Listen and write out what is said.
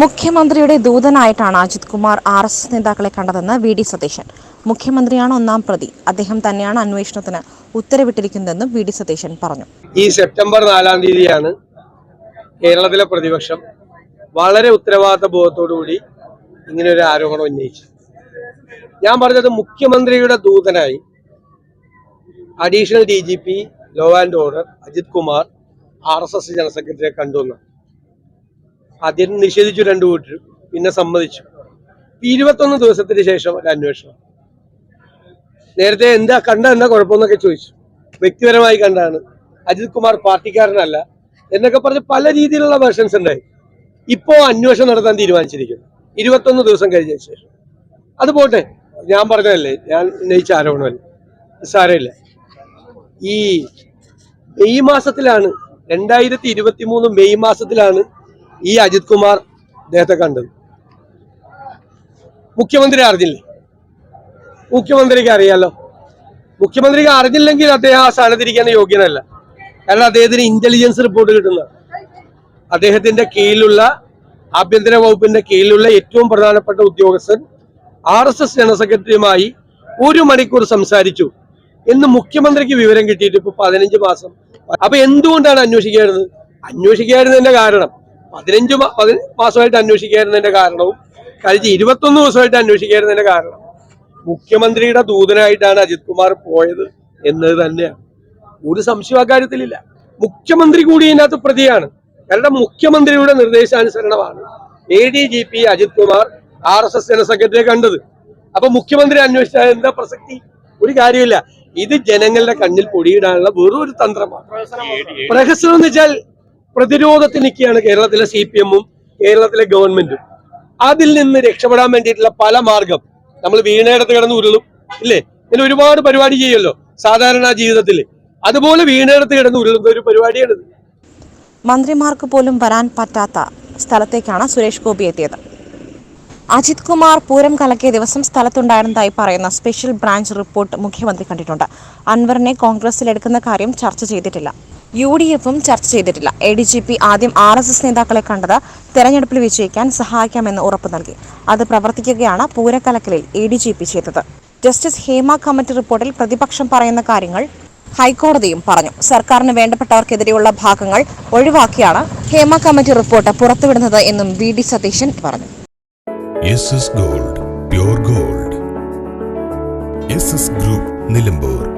മുഖ്യമന്ത്രിയുടെ ദൂതനായിട്ടാണ് Ajith Kumar R S S നേതാക്കളെ കണ്ടതെന്ന് വി ഡി സതീശൻ. മുഖ്യമന്ത്രിയാണ് ഒന്നാം പ്രതി. അദ്ദേഹം തന്നെയാണ് അന്വേഷണത്തിന് ഉത്തരവിട്ടിരിക്കുന്നതെന്നും വി ഡി സതീശൻ പറഞ്ഞു. ഈ സെപ്റ്റംബർ നാലാം തീയതിയാണ് കേരളത്തിലെ പ്രതിപക്ഷം വളരെ ഉത്തരവാദിത്ത ബോധത്തോടുകൂടി ഇങ്ങനെ ഒരു ആരോപണം ഉന്നയിച്ചു ഞാൻ പറഞ്ഞത് മുഖ്യമന്ത്രിയുടെ ദൂതനായി additional D G P law and order Ajith Kumar R S S general സെക്രട്ടറിയെ കണ്ടു എന്ന് ആദ്യം നിഷേധിച്ചു രണ്ടു കൂട്ടരും പിന്നെ സമ്മതിച്ചു. ഇരുപത്തൊന്ന് ദിവസത്തിന് ശേഷം ഒരു അന്വേഷണം. നേരത്തെ എന്താ കണ്ട എന്താ കുഴപ്പമെന്നൊക്കെ ചോദിച്ചു. വ്യക്തിപരമായി കണ്ടാണ്. അജിത് കുമാർ പാർട്ടിക്കാരനല്ല എന്നൊക്കെ പറഞ്ഞ് പല രീതിയിലുള്ള വേർഷൻസ് ഉണ്ടായി. ഇപ്പോ അന്വേഷണം നടത്താൻ തീരുമാനിച്ചിരിക്കുന്നു. ഇരുപത്തൊന്ന് ദിവസം കഴിഞ്ഞ ശേഷം. അത് പോട്ടെ. ഞാൻ പറഞ്ഞതല്ലേ ഞാൻ ഉന്നയിച്ച ആരോപണമല്ലേ. സാരമില്ല. ഈ മെയ് മാസത്തിലാണ് രണ്ടായിരത്തി ഇരുപത്തി മൂന്ന് മെയ് മാസത്തിലാണ് ഈ അജിത് കുമാർ അദ്ദേഹത്തെ കണ്ടത് മുഖ്യമന്ത്രി അറിഞ്ഞില്ലേ? മുഖ്യമന്ത്രിക്ക് അറിയാലോ. മുഖ്യമന്ത്രിക്ക് അറിഞ്ഞില്ലെങ്കിൽ അദ്ദേഹം ആ സ്ഥാനത്തിരിക്കാൻ യോഗ്യനല്ല. കാരണം അദ്ദേഹത്തിന് ഇന്റലിജൻസ് റിപ്പോർട്ട് കിട്ടുന്ന അദ്ദേഹത്തിന്റെ കീഴിലുള്ള ആഭ്യന്തര വകുപ്പിന്റെ കീഴിലുള്ള ഏറ്റവും പ്രധാനപ്പെട്ട ഉദ്യോഗസ്ഥൻ ആർ എസ് എസ് ജനറൽ സെക്രട്ടറിയുമായി ഒരു മണിക്കൂർ സംസാരിച്ചു. എന്ന് മുഖ്യമന്ത്രിക്ക് വിവരം കിട്ടിയിട്ട് ഇപ്പൊ പതിനഞ്ച് മാസം. അപ്പൊ എന്തുകൊണ്ടാണ് അന്വേഷിക്കാറുന്നത് അന്വേഷിക്കാറുന്നതിന്റെ കാരണം പതിനഞ്ച് മാസമായിട്ട് അന്വേഷിക്കായിരുന്നതിന്റെ കാരണവും കഴിഞ്ഞ ഇരുപത്തൊന്ന് ദിവസമായിട്ട് അന്വേഷിക്കായിരുന്നതിന്റെ കാരണം മുഖ്യമന്ത്രിയുടെ ദൂതനായിട്ടാണ് അജിത് കുമാർ പോയത് എന്നത് തന്നെയാണ്. ഒരു സംശയം അക്കാര്യത്തിലില്ല മുഖ്യമന്ത്രി കൂടി ഇതിനകത്ത് പ്രതിയാണ്. കാരണം മുഖ്യമന്ത്രിയുടെ നിർദ്ദേശാനുസരണമാണ് A D G P Ajith Kumar R S S general സെക്രട്ടറിയെ കണ്ടത്. അപ്പൊ മുഖ്യമന്ത്രി അന്വേഷിച്ചാൽ എന്താ പ്രസക്തി? ഒരു കാര്യമില്ല. ഇത് ജനങ്ങളുടെ കണ്ണിൽ പൊടിയിടാനുള്ള വെറും ഒരു തന്ത്രമാണ്. പ്രഹസനം എന്ന് വെച്ചാൽ പ്രതിരോധത്തിൽ നിൽക്കുകയാണ് കേരളത്തിലെ സി പി എമ്മും കേരളത്തിലെ ഗവൺമെന്റും. അതിൽ നിന്ന് രക്ഷപ്പെടാൻ വേണ്ടിയിട്ടുള്ള പല മാർഗം നമ്മൾ വീണയിടത്ത് കിടന്ന് ഉരുളും ഇല്ലേ? ഇങ്ങനെ ഒരുപാട് പരിപാടി ചെയ്യുമല്ലോ സാധാരണ ജീവിതത്തിൽ. അതുപോലെ വീണയിടത്ത് കിടന്ന് ഉരുളുന്ന ഒരു പരിപാടിയാണിത്. മന്ത്രിമാർക്ക് പോലും വരാൻ പറ്റാത്ത സ്ഥലത്തേക്കാണ് സുരേഷ് ഗോപി എത്തിയത്. അജിത് കുമാർ പൂരം കലക്കിയ ദിവസം സ്ഥലത്തുണ്ടായിരുന്നതായി പറയുന്ന സ്പെഷ്യൽ ബ്രാഞ്ച് റിപ്പോർട്ട് മുഖ്യമന്ത്രി കണ്ടിട്ടുണ്ട്. അൻവറിനെ കോൺഗ്രസിൽ എടുക്കുന്ന കാര്യം ചർച്ച ചെയ്തിട്ടില്ല. യു ഡി എഫും ചർച്ച ചെയ്തിട്ടില്ല. എ ഡി ജി പി ആദ്യം ആർ എസ് എസ് നേതാക്കളെ കണ്ടത് തെരഞ്ഞെടുപ്പിൽ വിജയിക്കാൻ സഹായിക്കാമെന്ന് ഉറപ്പ് നൽകി. അത് പ്രവർത്തിക്കുകയാണ് പൂരക്കലക്കലിൽ എ ഡി ജി പി ചെയ്തത്. ജസ്റ്റിസ് ഹേമ കമ്മിറ്റി റിപ്പോർട്ടിൽ പ്രതിപക്ഷം പറയുന്ന കാര്യങ്ങൾ ഹൈക്കോടതിയും പറഞ്ഞു. സർക്കാരിന് വേണ്ടപ്പെട്ടവർക്കെതിരെയുള്ള ഭാഗങ്ങൾ ഒഴിവാക്കിയാണ് ഹേമ കമ്മിറ്റി റിപ്പോർട്ട് പുറത്തുവിടുന്നത് എന്നും വി ഡി സതീശൻ പറഞ്ഞു. Gold gold. ഗ്രൂപ്പ് നിലമ്പൂർ.